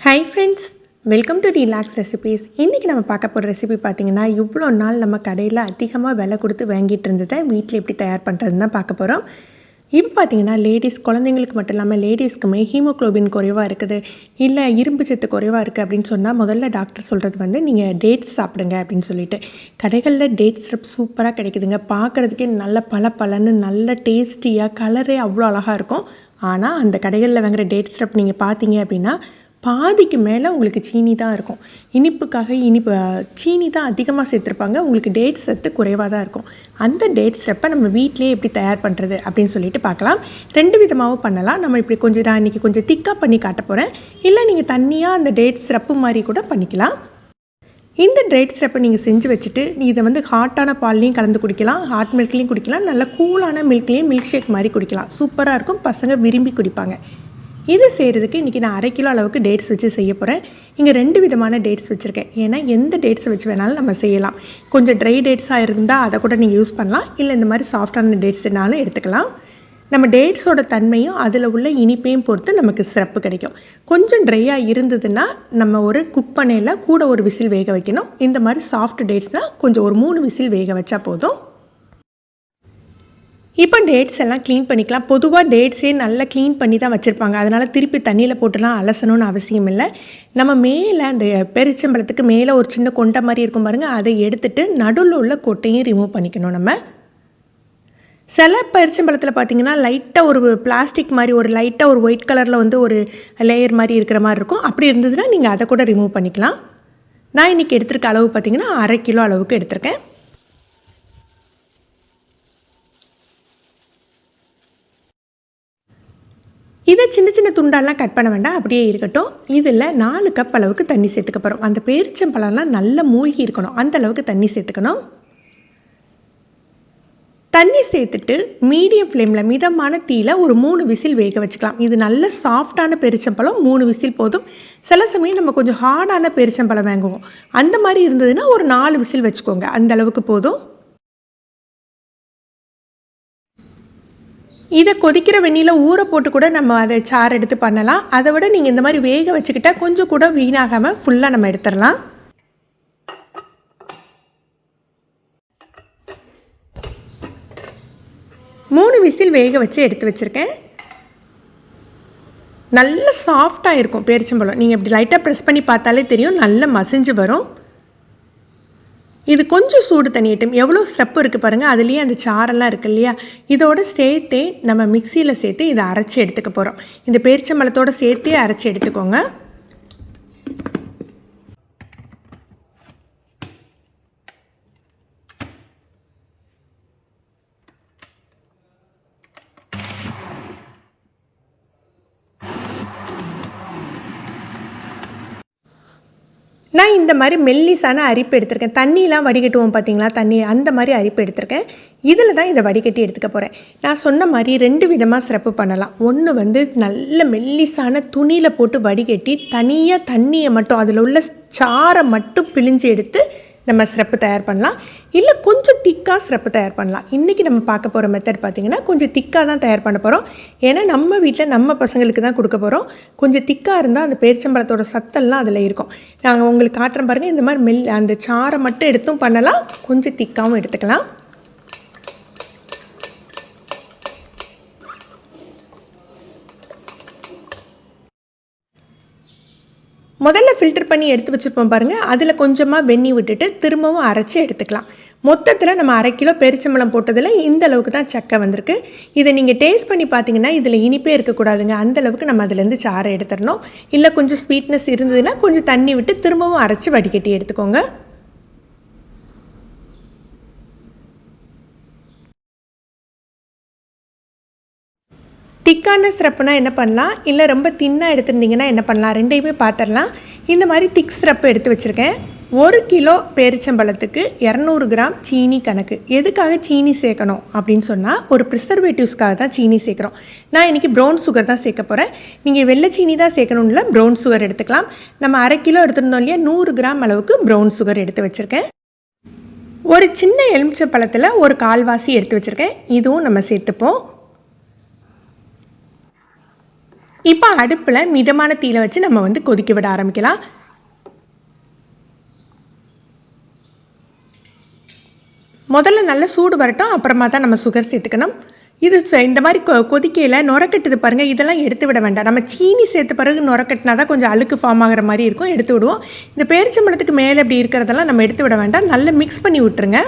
Hi friends welcome to relax recipes இன்றைக்கி நம்ம பார்க்க போகிற ரெசிபி பார்த்தீங்கன்னா இவ்வளோ நாள் நம்ம கடையில் அதிகமாக விலை கொடுத்து வாங்கிட்டு இருந்ததை வீட்டில் எப்படி தயார் பண்ணுறதுன்னு தான் பார்க்க போகிறோம் இப்போ பார்த்தீங்கன்னா லேடிஸ் குழந்தைங்களுக்கு மட்டும் இல்லாமல் லேடிஸ்க்குமே ஹீமோக்ளோபின் குறைவாக இருக்குது. இல்லை இரும்பு சத்து குறைவாக இருக்குது அப்படின்னு சொன்னால் முதல்ல டாக்டர் சொல்கிறது வந்து நீங்கள் டேட்ஸ் சாப்பிடுங்க அப்படின்னு சொல்லிட்டு. கடைகளில் டேட் சிரப் சூப்பராக கிடைக்குதுங்க. பார்க்குறதுக்கே நல்ல பல பலன்னு நல்ல டேஸ்டியாக கலரே அவ்வளோ அழகாக இருக்கும். ஆனால் அந்த கடைகளில் வாங்குற டேட் சிரப் நீங்கள் பார்த்தீங்க அப்படின்னா பாதிக்கு மேலே உங்களுக்கு சீனி தான் இருக்கும். இனிப்புக்காக இனிப்பு சீனி தான் அதிகமாக சேர்த்துருப்பாங்க. உங்களுக்கு டேட் சத்து குறைவாக தான் இருக்கும். அந்த டேட் சிரப்பை நம்ம வீட்டிலேயே எப்படி தயார் பண்ணுறது அப்படின்னு சொல்லிட்டு பார்க்கலாம். ரெண்டு விதமாகவும் பண்ணலாம். நம்ம இப்படி கொஞ்சம் நான் இன்றைக்கி கொஞ்சம் திக்காக பண்ணி காட்ட போகிறேன் இல்லை நீங்கள் தண்ணியாக அந்த டேட் சிரப்பு மாதிரி கூட பண்ணிக்கலாம். இந்த டேட் ஸ்டெப்பை நீங்கள் செஞ்சு வச்சுட்டு இதை வந்து ஹாட்டான பால்லையும் கலந்து குடிக்கலாம். ஹாட் மில்க்லேயும் குடிக்கலாம். நல்ல கூலான மில்க்லேயும் மில்க் ஷேக் மாதிரி குடிக்கலாம். சூப்பராக இருக்கும். பசங்க விரும்பி குடிப்பாங்க. இது செய்கிறதுக்கு இன்றைக்கி நான் அரை கிலோ அளவுக்கு டேட்ஸ் வச்சு செய்ய போகிறேன் இங்கே ரெண்டு விதமான டேட்ஸ் வச்சுருக்கேன். ஏன்னா எந்த டேட்ஸ் வச்சு வேணாலும் நம்ம செய்யலாம். கொஞ்சம் ட்ரை டேட்ஸாக இருந்தால் அதை கூட நீங்கள் யூஸ் பண்ணலாம். இல்லை இந்த மாதிரி சாஃப்டான டேட்ஸ்னாலும் எடுத்துக்கலாம். நம்ம டேட்ஸோட தன்மையும் அதில் உள்ள இனிப்பையும் பொறுத்து நமக்கு சிறப்பு கிடைக்கும். கொஞ்சம் ட்ரையாக இருந்ததுன்னா நம்ம ஒரு குக் பண்ணையில் கூட ஒரு விசில் வேக வைக்கணும். இந்த மாதிரி சாஃப்ட் டேட்ஸ்னால் கொஞ்சம் ஒரு மூணு விசில் வேக வச்சா போதும். இப்போ டேட்ஸ் எல்லாம் க்ளீன் பண்ணிக்கலாம். பொதுவாக டேட்ஸே நல்லா க்ளீன் பண்ணி தான் வச்சுருப்பாங்க. அதனால் திருப்பி தண்ணியில் போட்டுலாம் அலசணும்னு அவசியம் இல்லை. நம்ம மேலே அந்த பெருச்சம்பளத்துக்கு மேலே ஒரு சின்ன கொண்டை மாதிரி இருக்கும் பாருங்கள் அதை எடுத்துகிட்டு நடுவில் உள்ள கொட்டையும் ரிமூவ் பண்ணிக்கணும் நம்ம. சில பெருச்சம்பழத்தில் பார்த்தீங்கன்னா லைட்டாக ஒரு பிளாஸ்டிக் மாதிரி ஒரு லைட்டாக ஒரு ஒயிட் கலரில் வந்து ஒரு லேயர் மாதிரி இருக்கிற மாதிரி இருக்கும். அப்படி இருந்ததுன்னா நீங்கள் அதை கூட ரிமூவ் பண்ணிக்கலாம். நான் இன்றைக்கி எடுத்திருக்க அளவு பார்த்திங்கன்னா அரை கிலோ அளவுக்கு எடுத்திருக்கேன். இதை சின்ன சின்ன துண்டாலாம் கட் பண்ண வேண்டாம் அப்படியே இருக்கட்டும். இதில் நாலு கப் அளவுக்கு தண்ணி சேர்த்துக்க போகிறோம் அந்த பேரிச்சம்பழம்லாம் நல்லா மூழ்கி இருக்கணும். அந்த அளவுக்கு தண்ணி சேர்த்துக்கணும். தண்ணி சேர்த்துட்டு மீடியம் ஃப்ளேமில் மிதமான தீயில் ஒரு மூணு விசில் வேக வச்சுக்கலாம். இது நல்ல சாஃப்டான பெருச்சம்பழம். மூணு விசில் போதும். சில சமயம் நம்ம கொஞ்சம் ஹார்டான பெருச்சம்பழம் வாங்குவோம். அந்த மாதிரி இருந்ததுன்னா ஒரு நாலு விசில் வச்சுக்கோங்க. அந்த அளவுக்கு போதும். இதை கொதிக்கிற வெண்ணியில் ஊற போட்டு கூட நம்ம அதை சாறு எடுத்து பண்ணலாம். அதை விட நீங்கள் இந்த மாதிரி வேக வச்சுக்கிட்டால் கொஞ்சம் கூட வீணாகாமல் ஃபுல்லாக நம்ம எடுத்துடலாம். மூணு விசில் வேக வச்சு எடுத்து வச்சுருக்கேன். நல்ல சாஃப்டாக இருக்கும் பேரிச்சம்பழம். நீங்கள் இப்படி லைட்டாக ப்ரெஸ் பண்ணி பார்த்தாலே தெரியும். நல்ல மசிஞ்சு வரும். இது கொஞ்சம் சூடு தண்ணியட்டும். எவ்வளோ ஸ்டெப் இருக்குது பாருங்கள் அதுலேயே அந்த சாரெல்லாம் இருக்குது இல்லையா? இதோட சேர்த்தே நம்ம மிக்சியில் சேர்த்து இதை அரைச்சி எடுத்துக்க போகிறோம் இந்த பேரிச்சம்பழத்தோடு சேர்த்தே அரைச்சி எடுத்துக்கோங்க. நான் இந்த மாதிரி மெல்லிசான அரிப்பு எடுத்திருக்கேன். தண்ணியெலாம் வடிகட்டுவோம் பார்த்தீங்களா தண்ணி அந்த மாதிரி அரிப்பு எடுத்திருக்கேன். இதில் தான் இதை வடிகட்டி எடுத்துக்க போகிறேன் நான் சொன்ன மாதிரி ரெண்டு விதமாக சிறப்பு பண்ணலாம். ஒன்று வந்து நல்ல மெல்லிசான துணியில் போட்டு வடிகட்டி தனியாக தண்ணியை மட்டும் அதில் உள்ள சாரை மட்டும் பிழிஞ்சு எடுத்து நம்ம சிறப்பு தயார் பண்ணலாம். இல்லை கொஞ்சம் திக்காக சிறப்பு தயார் பண்ணலாம். இன்றைக்கி நம்ம பார்க்க போகிற மெத்தட் பார்த்திங்கன்னா கொஞ்சம் திக்காக தான் தயார் பண்ண போகிறோம் ஏன்னா நம்ம வீட்டில் நம்ம பசங்களுக்கு தான் கொடுக்க போகிறோம் கொஞ்சம் திக்காக இருந்தால் அந்த பேரிச்சம்பழத்தோட சத்தெல்லாம் அதில் இருக்கும். நாங்கள் உங்களுக்கு காட்டுறோம் பாருங்கள் இந்த மாதிரி மெல் அந்த சாரை மட்டும் எடுத்தும் பண்ணலாம். கொஞ்சம் திக்காகவும் எடுத்துக்கலாம். முதல்ல ஃபில்டர் பண்ணி எடுத்து வச்சுருப்போம் பாருங்கள் அதில் கொஞ்சமாக வெந்நி விட்டுட்டு திரும்பவும் அரைச்சி எடுத்துக்கலாம். மொத்தத்தில் நம்ம அரை கிலோ பெருச்சம்பழம் போட்டதில் இந்த அளவுக்கு தான் சக்கை வந்திருக்கு. இதை நீங்கள் டேஸ்ட் பண்ணி பார்த்தீங்கன்னா இதில் இனிப்பே இருக்கக்கூடாதுங்க. அந்த அளவுக்கு நம்ம அதுலேருந்து சாறை எடுத்துடணும். இல்லை கொஞ்சம் ஸ்வீட்னஸ் இருந்ததுன்னா கொஞ்சம் தண்ணி விட்டு திரும்பவும் அரைச்சி வடிகட்டி எடுத்துக்கோங்க. திக்கான சிரப்புனா என்ன பண்ணலாம்? இல்லை ரொம்ப தின்னாக எடுத்துருந்தீங்கன்னா என்ன பண்ணலாம்? ரெண்டையுமே பார்த்துடலாம் இந்த மாதிரி திக் சிரப்பு எடுத்து வச்சுருக்கேன். ஒரு கிலோ பேரிச்சம்பழத்துக்கு இரநூறு கிராம் சீனி கணக்கு. எதுக்காக சீனி சேர்க்கணும்? அப்படின்னு சொன்னால் ஒரு ப்ரிசர்வேட்டிவ்ஸ்க்காக தான் சீனி சேர்க்குறோம். நான் இன்றைக்கி ப்ரௌன் சுகர் தான் சேர்க்க போகிறேன் நீங்கள் வெள்ளை சீனி தான் சேர்க்கணும்ல ப்ரௌன் சுகர் எடுத்துக்கலாம். நம்ம அரை கிலோ எடுத்துருந்தோம் இல்லையா நூறு கிராம் அளவுக்கு ப்ரௌன் சுகர் எடுத்து வச்சுருக்கேன். ஒரு சின்ன எலுமிச்சை பழத்தில் ஒரு கால்வாசி எடுத்து வச்சுருக்கேன். இதுவும் நம்ம சேர்த்துப்போம். இப்போ அடுப்பில் மிதமான தீயில வச்சு நம்ம வந்து கொதிக்க விட ஆரம்பிக்கலாம். முதல்ல நல்ல சூடு வரட்டும் அப்புறமா தான் நம்ம சுகர் சேர்த்துக்கணும். இது இந்த மாதிரி கொ கொதிக்கையில் நுரக்கட்டுது பாருங்கள் இதெல்லாம் எடுத்து விட வேண்டாம். நம்ம சீனி சேர்த்த பிறகு நுரக்கட்டினா தான் கொஞ்சம் அழுக்கு ஃபார்ம் ஆகிற மாதிரி இருக்கும் எடுத்து விடுவோம். இந்த பேரிச்சம்பழத்துக்கு மேலே இப்படி இருக்கிறதெல்லாம் நம்ம எடுத்து விட வேண்டாம். நல்லா மிக்ஸ் பண்ணி விட்டுருங்க.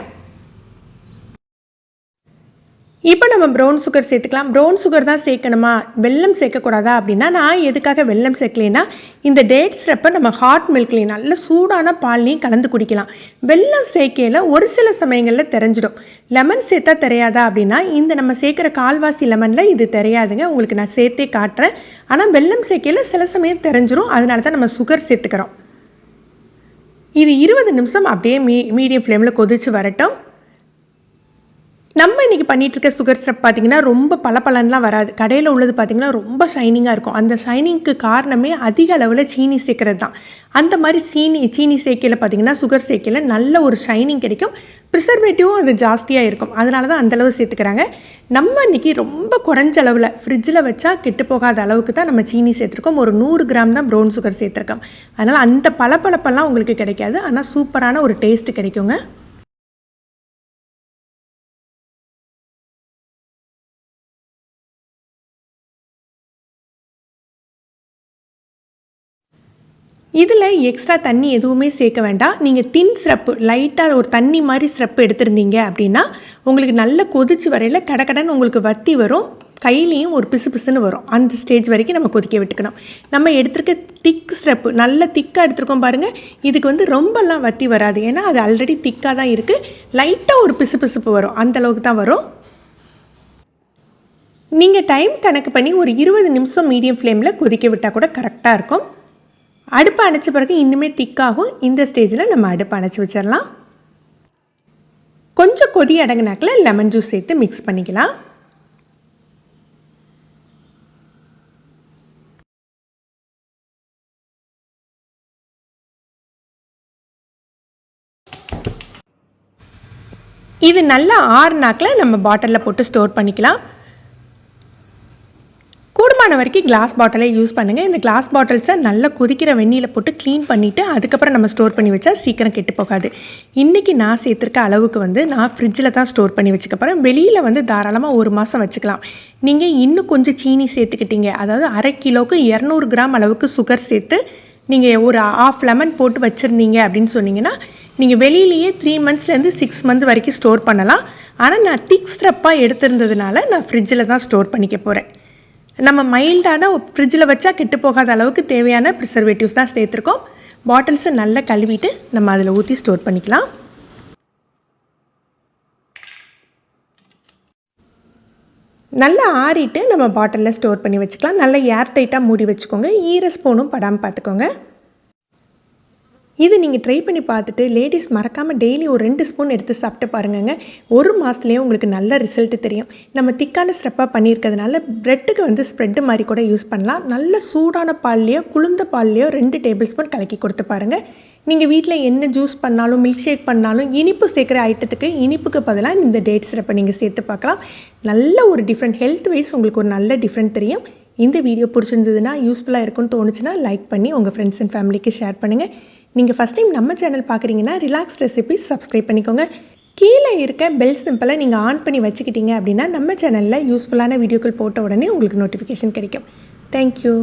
இப்போ நம்ம ப்ரௌன் சுகர் சேர்த்துக்கலாம். ப்ரௌன் சுகர் தான் சேர்க்கணுமா? வெல்லம் சேர்க்கக்கூடாதா அப்படின்னா நான் எதுக்காக வெல்லம் சேர்க்கலைன்னா இந்த டேட் சிரப்பை நம்ம ஹாட் மில்க்லேயும் நல்ல சூடான பால்லையும் கலந்து குடிக்கலாம். வெல்லம் சேர்க்கையில் ஒரு சில சமயங்களில் தெரிஞ்சிடும். லெமன் சேர்த்தா தெரியாதா அப்படின்னா இந்த நம்ம சேர்க்குற கால்வாசி லெமனில் இது தெரியாதுங்க. உங்களுக்கு நான் சேர்த்தே காட்டுறேன். ஆனால் வெல்லம் சேர்க்கையில் சில சமயம் தெரிஞ்சிடும் அதனால தான் நம்ம சுகர் சேர்த்துக்கிறோம். இது இருபது நிமிஷம் அப்படியே மீ மீடியம் ஃப்ளேமில் கொதிச்சு வரட்டும். நம்ம இன்றைக்கி பண்ணிகிட்டு இருக்க சுகர் ஸ்ட்ரப் பார்த்தீங்கன்னா ரொம்ப பளபளன்லாம் வராது. கடையில் உள்ளது பார்த்தீங்கன்னா ரொம்ப ஷைனிங்காக இருக்கும். அந்த ஷைனிங்க்கு காரணமே அதிக அளவில் சீனி சேர்க்கறது தான். அந்த மாதிரி சீனி சீனி சேர்க்கையில் பார்த்தீங்கன்னா சுகர் சேர்க்கையில் நல்ல ஒரு ஷைனிங் கிடைக்கும். ப்ரிசர்வேட்டிவும் அது ஜாஸ்தியாக இருக்கும். அதனால தான் அந்த அளவு சேர்த்துக்கிறாங்க. நம்ம இன்றைக்கி ரொம்ப குறைஞ்ச அளவில் ஃப்ரிட்ஜில் வச்சா கெட்டு போகாத அளவுக்கு தான் நம்ம சீனி சேர்த்துருக்கோம். ஒரு நூறு கிராம் தான் ப்ரௌன் சுகர் சேர்த்துருக்கோம். அதனால் அந்த பளபளப்பெல்லாம் உங்களுக்கு கிடைக்காது. ஆனால் சூப்பரான ஒரு டேஸ்ட் கிடைக்குங்க. இதில் எக்ஸ்ட்ரா தண்ணி எதுவுமே சேர்க்க வேண்டாம். நீங்கள் தின் சிரப்பு லைட்டாக ஒரு தண்ணி மாதிரி சிரப்பு எடுத்திருந்தீங்க அப்படின்னா உங்களுக்கு நல்ல கொதிச்சு வரையில் கடகடன்னு உங்களுக்கு வத்தி வரும். கையிலையும் ஒரு பிசு பிசுன்னு வரும். அந்த ஸ்டேஜ் வரைக்கும் நம்ம கொதிக்க விட்டுக்கணும். நம்ம எடுத்திருக்க திக் ஸ்டெப்பு நல்ல திக்காக எடுத்துருக்கோம் பாருங்கள் இதுக்கு வந்து ரொம்பலாம் வத்தி வராது. ஏன்னா அது ஆல்ரெடி திக்காக தான் இருக்குது லைட்டாக ஒரு பிசு பிசுப்பு வரும். அந்தளவுக்கு தான் வரும். நீங்கள் டைம் கணக்கு பண்ணி ஒரு இருபது நிமிஷம் மீடியம் ஃப்ளேமில் கொதிக்க விட்டால் கூட கரெக்டாக இருக்கும். அடுப்பு அணைச்ச பிறகு இன்னுமே திக்காகும் இந்த ஸ்டேஜில் நம்ம அடுப்பு அணைச்சி வச்சிடலாம். கொஞ்சம் கொதி அடங்கினாக்கில் லெமன் ஜூஸ் சேர்த்து மிக்ஸ் பண்ணிக்கலாம். இது நல்லா ஆறுனாக்கில் நம்ம பாட்டிலில் போட்டு ஸ்டோர் பண்ணிக்கலாம். கூடுமான வரைக்கும் கிளாஸ் பாட்டிலே யூஸ் பண்ணுங்கள் இந்த கிளாஸ் பாட்டில்ஸை நல்லா கொதிக்கிற வெந்நியில் போட்டு க்ளீன் பண்ணிவிட்டு அதுக்கப்புறம் நம்ம ஸ்டோர் பண்ணி வச்சா சீக்கிரம் கெட்டு போகாது. இன்றைக்கி நான் சேர்த்துருக்க அளவுக்கு வந்து நான் ஃப்ரிட்ஜில் தான் ஸ்டோர் பண்ணி வச்சுக்க போகிறேன் வெளியில் வந்து தாராளமாக ஒரு மாதம் வச்சுக்கலாம். நீங்கள் இன்னும் கொஞ்சம் சீனி சேர்த்துக்கிட்டீங்க. அதாவது அரை கிலோவுக்கு இரநூறு கிராம் அளவுக்கு சுகர் சேர்த்து நீங்கள் ஒரு ஆஃப் லெமன் போட்டு வச்சுருந்தீங்க அப்படின்னு சொன்னீங்கன்னா நீங்கள் வெளியிலேயே த்ரீ மந்த்ஸ்லேருந்து சிக்ஸ் மந்த் வரைக்கும் ஸ்டோர் பண்ணலாம். ஆனால் நான் திக் ஸ்ட்ரப்பாக எடுத்திருந்ததுனால நான் ஃப்ரிட்ஜில் தான் ஸ்டோர் பண்ணிக்க போகிறேன் நம்ம மைல்டான ஃப்ரிட்ஜில் வச்சா கெட்டு போகாத அளவுக்கு தேவையான ப்ரிசர்வேட்டிவ்ஸ் தான் சேர்த்துருக்கோம். பாட்டில்ஸை நல்லா கழுவிட்டு நம்ம அதில் ஊற்றி ஸ்டோர் பண்ணிக்கலாம். நல்லா ஆறிட்டு நம்ம பாட்டிலில் ஸ்டோர் பண்ணி வச்சுக்கலாம். நல்லா ஏர் டைட்டாக மூடி வச்சுக்கோங்க. ஈர ஸ்பூனும் படாமல் பார்த்துக்கோங்க. இது நீங்கள் ட்ரை பண்ணி பார்த்துட்டு லேடிஸ் மறக்காமல் டெய்லி ஒரு ரெண்டு ஸ்பூன் எடுத்து சாப்பிட்டு பாருங்கங்க. ஒரு மாதத்துலேயே உங்களுக்கு நல்ல ரிசல்ட் தெரியும். நம்ம திக்கான ஸ்டெப்பாக பண்ணியிருக்கிறதுனால ப்ரெட்டுக்கு வந்து ஸ்ப்ரெட்டு மாதிரி கூட யூஸ் பண்ணலாம். நல்ல சூடான பால்லையோ குளிர்ந்த பால்லையோ ரெண்டு டேபிள் ஸ்பூன் கலக்கி கொடுத்து பாருங்கள் நீங்கள் வீட்டில் என்ன ஜூஸ் பண்ணாலும் மில்க் ஷேக் பண்ணாலும் இனிப்பு சேர்க்குற ஐட்டத்துக்கு இனிப்புக்கு பதிலாக இந்த டேட் சிரப்பை நீங்கள் சேர்த்து பார்க்கலாம். நல்ல ஒரு டிஃப்ரெண்ட் ஹெல்த் வைஸ் உங்களுக்கு ஒரு நல்ல டிஃப்ரெண்ட் தெரியும். இந்த வீடியோ பிடிச்சிருந்ததுன்னா யூஸ்ஃபுல்லாக இருக்கும்னு தோணுச்சுன்னா லைக் பண்ணி உங்கள் ஃப்ரெண்ட்ஸ் அண்ட் ஃபேமிலிக்கு ஷேர் பண்ணுங்கள் நீங்கள் ஃபஸ்ட் டைம் நம்ம சேனல் பார்க்குறீங்கன்னா ரிலாக்ஸ் ரெசிபிஸ் சப்ஸ்கிரைப் பண்ணிக்கோங்க. கீழே இருக்க பெல் சிம்பிளை நீங்கள் ஆன் பண்ணி வச்சுக்கிட்டீங்க அப்படின்னா நம்ம சேனலில் யூஸ்ஃபுல்லான வீடியோக்கள் போட்ட உடனே உங்களுக்கு நோட்டிஃபிகேஷன் கிடைக்கும். தேங்க்யூ